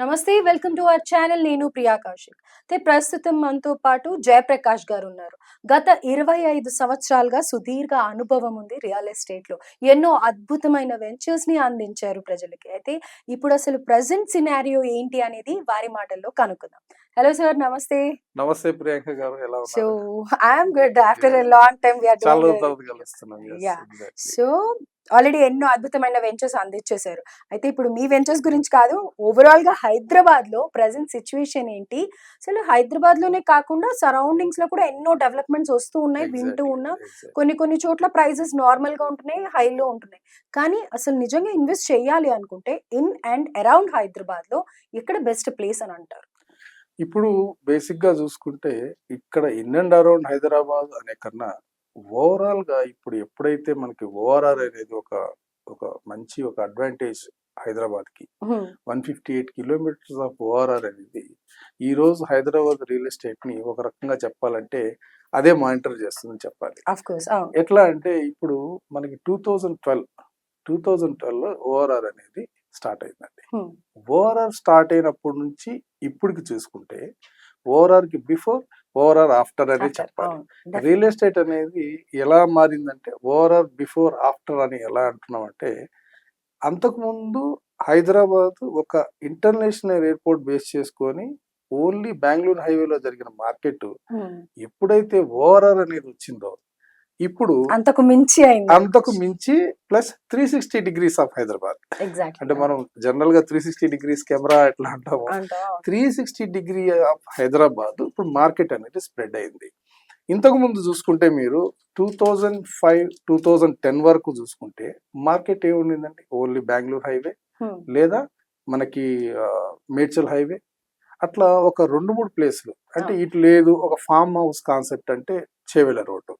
నమస్తే welcome to our channel. నేను ప్రియా కౌశిక్. అయితే ప్రస్తుతం మనతో పాటు జయప్రకాష్ గారు ఉన్నారు. గత ఇరవై ఐదు సంవత్సరాలుగా సుదీర్ఘ అనుభవం ఉంది రియల్ ఎస్టేట్లో ఎన్నో అద్భుతమైన వెంచర్స్ని అందించారు ప్రజలకి. అయితే ఇప్పుడు అసలు ప్రజెంట్ సినారియో ఏంటి అనేది వారి మాటల్లో కనుక్కుందాం. హలో సార్ నమస్తే. నమస్తే ప్రియాంక గారు ఎలా so I'm good. After a long time. So already ఎన్నో అద్భుతమైన వెంచర్స్ అందించేశారు. అయితే ఇప్పుడు మీ వెంచర్స్ గురించి కాదు ఓవరాల్గా హైదరాబాద్లో ప్రజెంట్ సిచ్యువేషన్ ఏంటి? అసలు హైదరాబాద్లోనే కాకుండా సరౌండింగ్స్లో కూడా ఎన్నో డెవలప్మెంట్స్ వస్తూ ఉన్నాయి వింటూ ఉన్నా. కొన్ని కొన్ని చోట్ల ప్రైజెస్ నార్మల్గా ఉంటున్నాయి హైలో ఉంటున్నాయి. కానీ అసలు నిజంగా ఇన్వెస్ట్ చేయాలి అనుకుంటే ఇన్ అండ్ అరౌండ్ హైదరాబాద్లో ఇక్కడ బెస్ట్ ప్లేస్ అని అంటారు? ఇప్పుడు బేసిక్గా చూసుకుంటే ఇక్కడ ఇన్ అండ్ అరౌండ్ హైదరాబాద్ అనే కన్నా ఓవరాల్గా ఇప్పుడు ఎప్పుడైతే మనకి ఓఆర్ఆర్ అనేది ఒక ఒక మంచి ఒక అడ్వాంటేజ్ హైదరాబాద్కి one fifty eight kilometres of ORR అనేది ఈ రోజు హైదరాబాద్ రియల్ ఎస్టేట్ని ఒక రకంగా చెప్పాలంటే అదే మానిటర్ చేస్తుందని చెప్పాలి. ఎట్లా అంటే ఇప్పుడు మనకి two thousand twelve two thousand twelve ORR అనేది స్టార్ట్ అయిందండి. ఓఆర్ఆర్ స్టార్ట్ అయినప్పటి నుంచి ఇప్పటికి చూసుకుంటే ఓఆర్ఆర్కి బిఫోర్ ఓఆర్ఆర్ ఆఫ్టర్. అనేది చెప్పాలి రియల్ ఎస్టేట్ అనేది ఎలా మారిందంటే ఓఆర్ఆర్ బిఫోర్ ఆఫ్టర్ అని ఎలా అంటున్నామంటే అంతకుముందు హైదరాబాద్ ఒక ఇంటర్నేషనల్ ఎయిర్పోర్ట్ బేస్ చేసుకొని ఓన్లీ బెంగళూరు హైవేలో జరిగిన మార్కెట్ ఎప్పుడైతే ఓఆర్ఆర్ అనేది వచ్చిందో ఇప్పుడు అంతకు మించి అయింది. అంతకు మించి plus three sixty degrees of Hyderabad. Exact అంటే మనం జనరల్గా త్రీ సిక్స్టీ డిగ్రీస్ కెమెరా ఎట్లా అంటాము. Three sixty degree of Hyderabad ఇప్పుడు మార్కెట్ అనేది స్ప్రెడ్ అయింది. ఇంతకు ముందు చూసుకుంటే మీరు two thousand five two thousand ten వరకు చూసుకుంటే మార్కెట్ ఏముండిందండి? ఓన్లీ బెంగళూరు హైవే లేదా మనకి మేడ్చల్ హైవే? అట్లా ఒక రెండు మూడు ప్లేస్లు. అంటే ఇటు లేదు ఒక ఫామ్ హౌస్ కాన్సెప్ట్ అంటే Chevella road.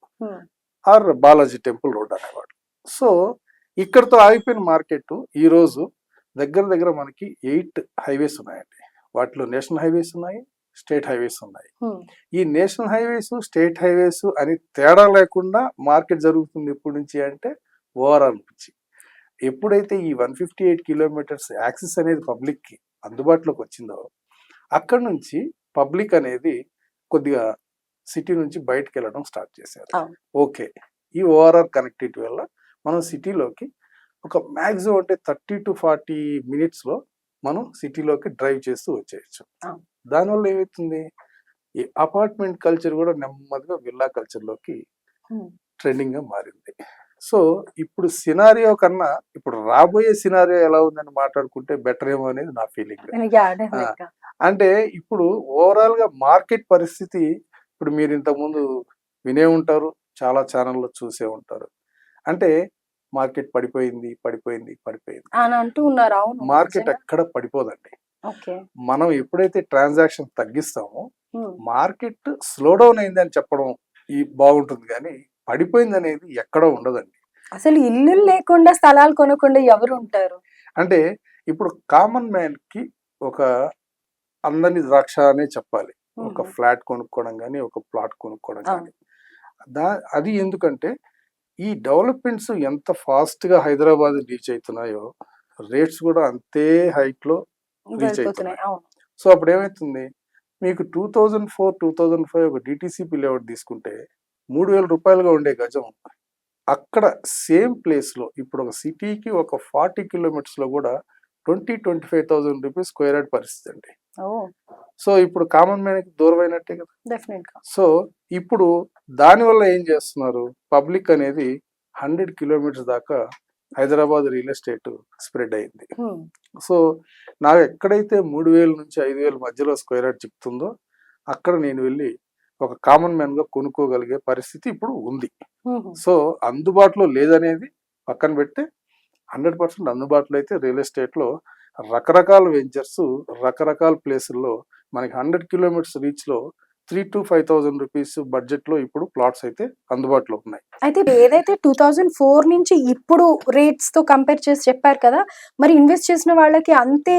Or Balaji temple road అనేవాడు. సో ఇక్కడతో ఆగిపోయిన మార్కెట్ ఈ రోజు దగ్గర దగ్గర మనకి ఎయిట్ హైవేస్ ఉన్నాయండి. వాటిలో నేషనల్ హైవేస్ ఉన్నాయి స్టేట్ హైవేస్ ఉన్నాయి. ఈ నేషనల్ హైవేస్ స్టేట్ హైవేస్ అని తేడా లేకుండా మార్కెట్ జరుగుతుంది ఎప్పటి నుంచి అంటే ఓవరాల్ నుంచి. ఎప్పుడైతే ఈ one fifty eight kilometres access అనేది పబ్లిక్కి అందుబాటులోకి వచ్చిందో అక్కడ నుంచి పబ్లిక్ అనేది కొద్దిగా సిటీ నుంచి బయటకు వెళ్ళడం స్టార్ట్ చేశారు. ఓకే. ఈ ఓఆర్ఆర్ కనెక్టివిటీ వల్ల మనం సిటీలోకి ఒక మ్యాక్సిమం అంటే థర్టీ టు ఫార్టీ మినిట్స్లో మనం సిటీలోకి డ్రైవ్ చేస్తూ వచ్చేయచ్చు. దానివల్ల ఏమవుతుంది ఈ అపార్ట్మెంట్ కల్చర్ కూడా నెమ్మదిగా విల్లా కల్చర్లోకి ట్రెండింగ్గా మారింది. సో ఇప్పుడు సినారియో కన్నా ఇప్పుడు రాబోయే సినారియో ఎలా ఉందని మాట్లాడుకుంటే బెటర్ ఏమో అనేది నా ఫీలింగ్. అంటే ఇప్పుడు ఓవరాల్గా మార్కెట్ పరిస్థితి ఇప్పుడు మీరు ఇంతకుముందు వినే ఉంటారు చాలా ఛానల్లో చూసే ఉంటారు. అంటే మార్కెట్ పడిపోయింది పడిపోయింది పడిపోయింది. అని అంటూ ఉన్నారు. అవును మార్కెట్ ఎక్కడ పడిపోదండి. మనం ఎప్పుడైతే ట్రాన్సాక్షన్ తగ్గిస్తామో మార్కెట్ స్లో డౌన్ అయింది అని చెప్పడం ఈ బాగుంటుంది కానీ పడిపోయింది అనేది ఎక్కడో ఉండదండి. అసలు ఇల్లు లేకుండా స్థలాలు కొనకుండా ఎవరు ఉంటారు? అంటే ఇప్పుడు కామన్ మ్యాన్కి ఒక అందని ద్రాక్ష అనే చెప్పాలి. ఒక ఫ్లాట్ కొనుక్కోవడం కానీ ఒక ప్లాట్ కొనుక్కోవడం కానీ దా అది ఎందుకంటే ఈ డెవలప్మెంట్స్ ఎంత ఫాస్ట్గా హైదరాబాద్ రీచ్ అవుతున్నాయో రేట్స్ కూడా అంతే హైట్లో వెళ్ళిపోతున్నాయి అవును. సో అప్పుడు ఏమవుతుంది మీకు two thousand four two thousand five ఒక డిటీసీపీ లేఅవుట్ తీసుకుంటే మూడు వేల రూపాయలుగా ఉండే గజం. అక్కడ సేమ్ ప్లేస్లో ఇప్పుడు ఒక సిటీకి ఒక ఫార్టీ కిలోమీటర్స్లో కూడా twenty twenty five thousand rupees square yard పరిస్థితి అండి. సో ఇప్పుడు కామన్ మ్యాన్కి దూరం అయినట్టే కదా? సో ఇప్పుడు దానివల్ల ఏం చేస్తున్నారు? పబ్లిక్ అనేది హండ్రెడ్ కిలోమీటర్స్ దాకా హైదరాబాద్ రియల్ ఎస్టేట్ స్ప్రెడ్ అయింది. సో నాకు ఎక్కడైతే మూడు వేల నుంచి ఐదు వేల మధ్యలో స్క్వేర్ యార్డ్ చెప్తుందో అక్కడ నేను వెళ్ళి ఒక కామన్ మ్యాన్గా కొనుక్కోగలిగే పరిస్థితి ఇప్పుడు ఉంది. సో అందుబాటులో లేదనేది పక్కన పెడితే హండ్రెడ్ పర్సెంట్ అందుబాటులో అయితే రియల్ ఎస్టేట్లో రకరకాల వెంచర్స్ రకరకాల ప్లేసుల్లో మనకి hundred kilometres రీచ్లో three to five thousand rupees బడ్జెట్లో ఇప్పుడు ప్లాట్స్ అయితే అందుబాటులో ఉన్నాయి. అయితే ఏదైతే టూ థౌజండ్ ఫోర్ నుంచి ఇప్పుడు రేట్స్తో కంపేర్ చేసి చెప్పారు కదా మరి ఇన్వెస్ట్ చేసిన వాళ్ళకి అంతే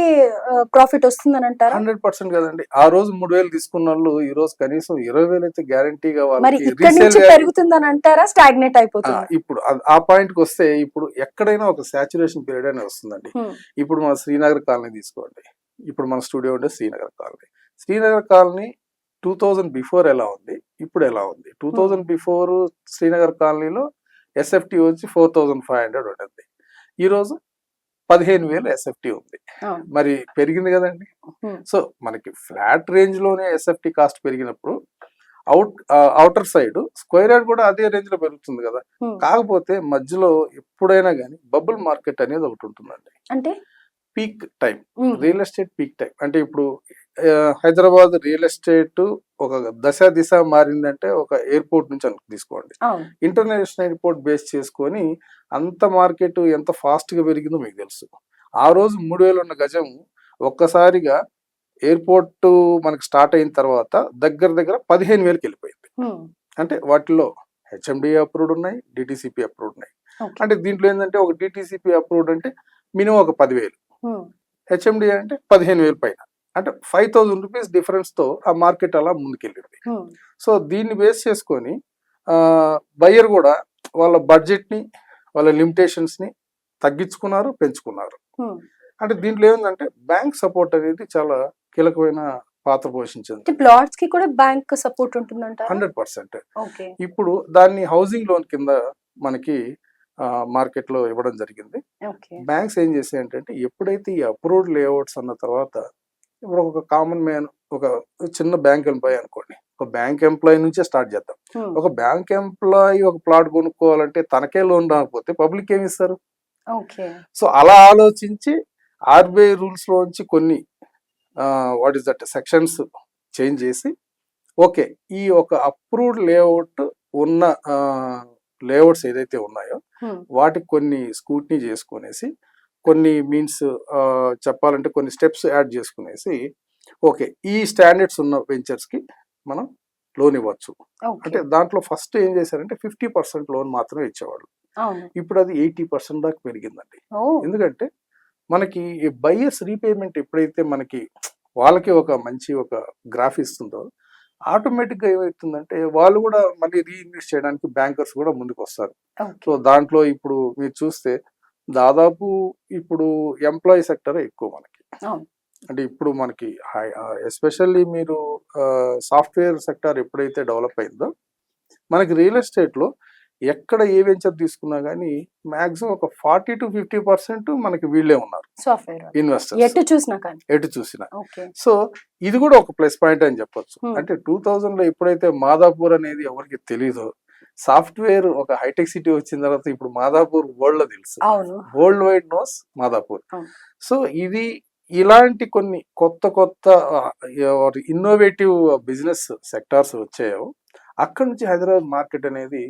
ప్రాఫిట్ వస్తుందని అంటారా? హండ్రెడ్ పర్సెంట్ కదండి. ఆ రోజు మూడు వేలు తీసుకున్న వాళ్ళు ఈ రోజు కనీసం ఇరవై వేలు అయితే గ్యారంటీగా మరి ఇక్కడ నుంచి పెరుగుతుందని అంటారా? స్టాగ్నేట్ అయిపోతుంది? ఇప్పుడు ఆ- పాయింట్కి వస్తే ఇప్పుడు ఎక్కడైనా ఒక సాచురేషన్ పీరియడ్ అనేది వస్తుందండి. ఇప్పుడు మన శ్రీనగర్ కాలనీ తీసుకోండి. ఇప్పుడు మన స్టూడియో ఉండే Srinagar colony. Srinagar colony two thousand before ఎలా ఉంది? ఇప్పుడు ఎలా ఉంది? టూ థౌజండ్ బిఫోర్ శ్రీనగర్ కాలనీలో ఎస్ఎఫ్టి వచ్చి ఫోర్ థౌజండ్ ఫైవ్ హండ్రెడ్ ఉంటుంది. ఈరోజు పదిహేను వేలు ఎస్ఎఫ్టి ఉంది. మరి పెరిగింది కదండి. Hmm. సో మనకి ఫ్లాట్ రేంజ్లోనే ఎస్ఎఫ్టి కాస్ట్ పెరిగినప్పుడు out outer side square yard కూడా అదే రేంజ్లో పెరుగుతుంది కదా. Hmm. కాకపోతే మధ్యలో ఎప్పుడైనా కానీ బబుల్ మార్కెట్ అనేది ఒకటి ఉంటుందండి. అంటే? Peak time real estate peak time అంటే ఇప్పుడు హైదరాబాద్ రియల్ ఎస్టేట్ ఒక దశ దిశ మారిందంటే ఒక ఎయిర్పోర్ట్ నుంచి అనుకు తీసుకోండి. ఇంటర్నేషనల్ ఎయిర్పోర్ట్ బేస్ చేసుకొని అంత మార్కెట్ ఎంత ఫాస్ట్గా పెరిగిందో మీకు తెలుసు. ఆ రోజు మూడు వేలు ఉన్న గజం ఒక్కసారిగా ఎయిర్పోర్ట్ మనకి స్టార్ట్ అయిన తర్వాత దగ్గర దగ్గర పదిహేను వేలకి వెళ్ళిపోయింది. ఉమ్, అంటే వాటిలో హెచ్ఎండి అప్రూవ్డ్ ఉన్నాయి డిటిసిపి అప్రూవ్డ్ ఉన్నాయి. అంటే దీంట్లో ఏంటంటే ఒక డిటిసిపి అప్రూవ్డ్ అంటే మినిమం ఒక పదివేలు. హెచ్ఎండి అంటే పదిహేను వేలు పైన. అంటే ఫైవ్ థౌజండ్ రూపీస్ డిఫరెన్స్తో ఆ మార్కెట్ అలా ముందుకెళ్ళింది. ఉమ్, సో దీన్ని బేస్ చేసుకొని బయ్యర్ కూడా వాళ్ళ బడ్జెట్ని వాళ్ళ లిమిటేషన్స్ని తగ్గించుకున్నారు పెంచుకున్నారు. ఉమ్. అంటే దీంట్లో ఏముందంటే బ్యాంక్ సపోర్ట్ అనేది చాలా కీలకమైన పాత్ర పోషించింది. ప్లాట్స్కి కూడా బ్యాంక్ సపోర్ట్ ఉంటుందంట హండ్రెడ్ పర్సెంట్ ఇప్పుడు దాన్ని హౌసింగ్ లోన్ కింద మనకి మార్కెట్లో ఇవ్వడం జరిగింది. బ్యాంక్స్ ఏం చేసాయి అంటే ఎప్పుడైతే ఈ అప్రూవ్డ్ లేఅవుట్స్ అన్న తర్వాత ఇప్పుడు ఒక కామన్ మ్యాన్ ఒక చిన్న బ్యాంక్ ఎంప్లాయీ అనుకోండి. ఒక బ్యాంక్ ఎంప్లాయీ నుంచే స్టార్ట్ చేద్దాం. ఒక బ్యాంక్ ఎంప్లాయీ ఒక ప్లాట్ కొనుక్కోవాలంటే తనకే లోన్ రాకపోతే పబ్లిక్ ఏమి ఇస్తారు? సో అలా ఆలోచించి ఆర్బీఐ రూల్స్ లోంచి కొన్ని what is that sections change చేసి ఓకే ఈ ఒక అప్రూవ్డ్ లేఅవుట్ ఉన్న లేఅవుట్స్ ఏదైతే ఉన్నాయో వాటికి కొన్ని స్కూట్నీ చేసుకునేసి కొన్ని మీన్స్ చెప్పాలంటే కొన్ని స్టెప్స్ యాడ్ చేసుకునేసి ఓకే ఈ స్టాండర్డ్స్ ఉన్న వెంచర్స్కి మనం లోన్ ఇవ్వచ్చు. అంటే దాంట్లో ఫస్ట్ ఏం చేశారంటే ఫిఫ్టీ పర్సెంట్ లోన్ మాత్రమే ఇచ్చేవాళ్ళు. ఇప్పుడు అది ఎయిటీ పర్సెంట్ దాకా పెరిగిందండి. ఎందుకంటే మనకి బయ్యర్స్ రీపేమెంట్ ఎప్పుడైతే మనకి వాళ్ళకి ఒక మంచి ఒక గ్రాఫ్ ఇస్తుందో ఆటోమేటిక్గా ఏమవుతుందంటే వాళ్ళు కూడా మళ్ళీ రీఇన్వెస్ట్ చేయడానికి బ్యాంకర్స్ కూడా ముందుకు వస్తారు సో దాంట్లో ఇప్పుడు మీరు చూస్తే దాదాపు ఇప్పుడు ఎంప్లాయీ సెక్టర్ ఎక్కువ మనకి. అంటే ఇప్పుడు మనకి ఎస్పెషల్లీ మీరు సాఫ్ట్వేర్ సెక్టర్ ఎప్పుడైతే డెవలప్ అయిందో మనకి రియల్ ఎస్టేట్లో ఎక్కడ ఏ వెంచర్ తీసుకున్నా కానీ మాక్సిమం ఒక ఫార్టీ టు ఫిఫ్టీ పర్సెంట్ మనకి వీళ్ళే ఉన్నారు. Software investors. ఎటు చూసినా కానీ. ఎటు చూసినా. ఓకే. సో ఇది కూడా ఒక ప్లస్ పాయింట్ అని చెప్పొచ్చు. అంటే టూ థౌజండ్లో ఎప్పుడైతే మాదాపూర్ అనేది ఎవరికి తెలీదో సాఫ్ట్వేర్ ఒక హైటెక్ సిటీ వచ్చిన తర్వాత ఇప్పుడు మాదాపూర్ వరల్డ్లో తెలుసు world wide knows Madhapur. So ఇది ఇలాంటి కొన్ని కొత్త కొత్త ఇన్నోవేటివ్ బిజినెస్ సెక్టార్స్ వచ్చాయో అక్కడ నుంచి హైదరాబాద్ మార్కెట్ అనేది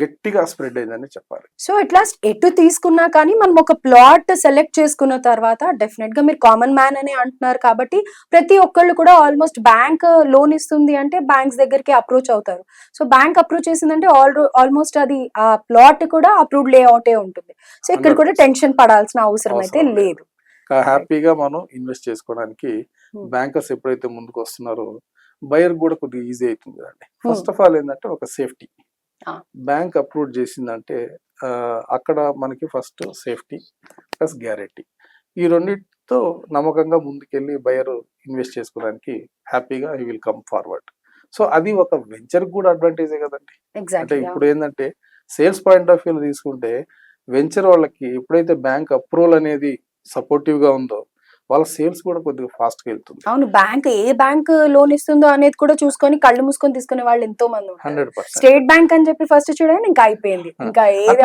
గట్టిగా స్ప్రెడ్ అయిందని చెప్పాలి సో ఇట్లా ఎటు తీసుకున్నా కానీ మనం ఒక ప్లాట్ సెలెక్ట్ చేసుకున్న తర్వాత డెఫినెట్గా మీరు కామన్ మ్యాన్ అని అంటున్నారు కాబట్టి ప్రతి ఒక్కళ్ళు కూడా ఆల్మోస్ట్ బ్యాంక్ లోన్ ఇస్తుంది అంటే బ్యాంక్స్ దగ్గరికి అప్రోచ్ అవుతారు సో బ్యాంక్ అప్రోచ్ చేసిందంటే ఆల్ ఆల్మోస్ట్ అది ఆ ప్లాట్ కూడా అప్రూవ్డ్ లేఅవుటే ఉంటుంది సో ఇక్కడ కూడా 100%. టెన్షన్ పడాల్సిన అవసరం అయితే లేదు. హ్యాపీగా మనం ఇన్వెస్ట్ చేసుకోవడానికి. బ్యాంకర్స్ ఎప్పుడైతే ముందుకు వస్తున్నారో బయర్ కూడా కొద్దిగా ఈజీ అవుతుంది కదండి ఫస్ట్ ఆఫ్ ఆల్ ఏంటంటే ఒక సేఫ్టీ. బ్యాంక్ అప్రూవ్ చేసిందంటే అక్కడ మనకి ఫస్ట్ సేఫ్టీ ప్లస్ గ్యారెంటీ. ఈ రెండింటితో నమ్మకంగా ముందుకెళ్ళి బయర్ ఇన్వెస్ట్ చేసుకోవడానికి హ్యాపీగా ఈ విల్ కమ్ ఫార్వర్డ్. సో అది ఒక వెంచర్ కూడా అడ్వాంటేజే కదండి. అంటే ఇప్పుడు ఏంటంటే సేల్స్ పాయింట్ ఆఫ్ వ్యూ తీసుకుంటే వెంచర్ వాళ్ళకి ఎప్పుడైతే బ్యాంక్ అప్రూవల్ అనేది సపోర్టివ్గా ఉందో వాళ్ళ సేల్స్ కూడా కొద్దిగా ఫాస్ట్గా వెళ్తుంది అవును బ్యాంక్ ఏ బ్యాంక్ లోన్ ఇస్తుందో అనేది కూడా చూసుకొని కళ్ళు మూసుకొని తీసుకునే వాళ్ళు ఎంతో మంది హండ్రెడ్ పర్సెంట్ స్టేట్ బ్యాంక్ అని చెప్పి ఫస్ట్ చూడగానే ఇంకా అయిపోయింది. ఇంకా ఏది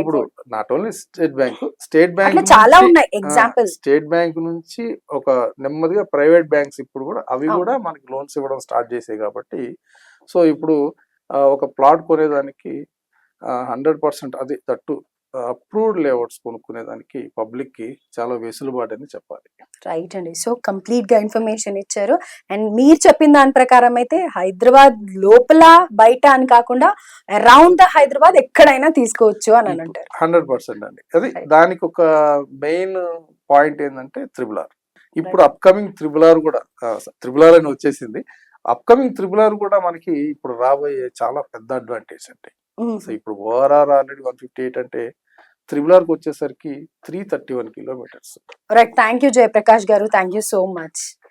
ఇప్పుడు. Not only state bank state bank చాలా ఉన్నాయి ఎగ్జాంపుల్ స్టేట్ బ్యాంక్ నుంచి ఒక నెమ్మదిగా ప్రైవేట్ బ్యాంక్స్ ఇప్పుడు కూడా అవి. కూడా మనకి లోన్స్ ఇవ్వడం స్టార్ట్ చేసాయి కాబట్టి సో ఇప్పుడు ఒక ప్లాట్ కొనేదానికి హండ్రెడ్ పర్సెంట్ అది తట్టు అప్రూవ్డ్ లేఅవుట్స్ కొనుక్కునేదానికి పబ్లిక్కి చాలా వెసులుబాటు అని చెప్పాలి. రైట్ అండి. సో కంప్లీట్గా ఇన్ఫర్మేషన్ ఇచ్చారు. అండ్ మీరు చెప్పిన దాని ప్రకారం అయితే హైదరాబాద్ లోపల బయట అని కాకుండా అరౌండ్ ద హైదరాబాద్ ఎక్కడైనా తీసుకోవచ్చు అని అంటారు. హండ్రెడ్ పర్సెంట్ అండి. అది. దానికి ఒక మెయిన్ పాయింట్ ఏంటంటే త్రిబుల్ ఆర్. ఇప్పుడు అప్కమింగ్ త్రిబుల్ ఆర్ కూడా త్రిబుల్ ఆర్ అని వచ్చేసింది. అప్కమింగ్ త్రిబుల్ ఆర్ కూడా మనకి ఇప్పుడు రాబోయే చాలా పెద్ద అడ్వాంటేజ్ అండి. సో ఇప్పుడు ORR already one fifty eight అంటే త్రిబులార్కి వచ్చేసరికి three thirty one kilometres right thank you Jayaprakash garu. Thank you so much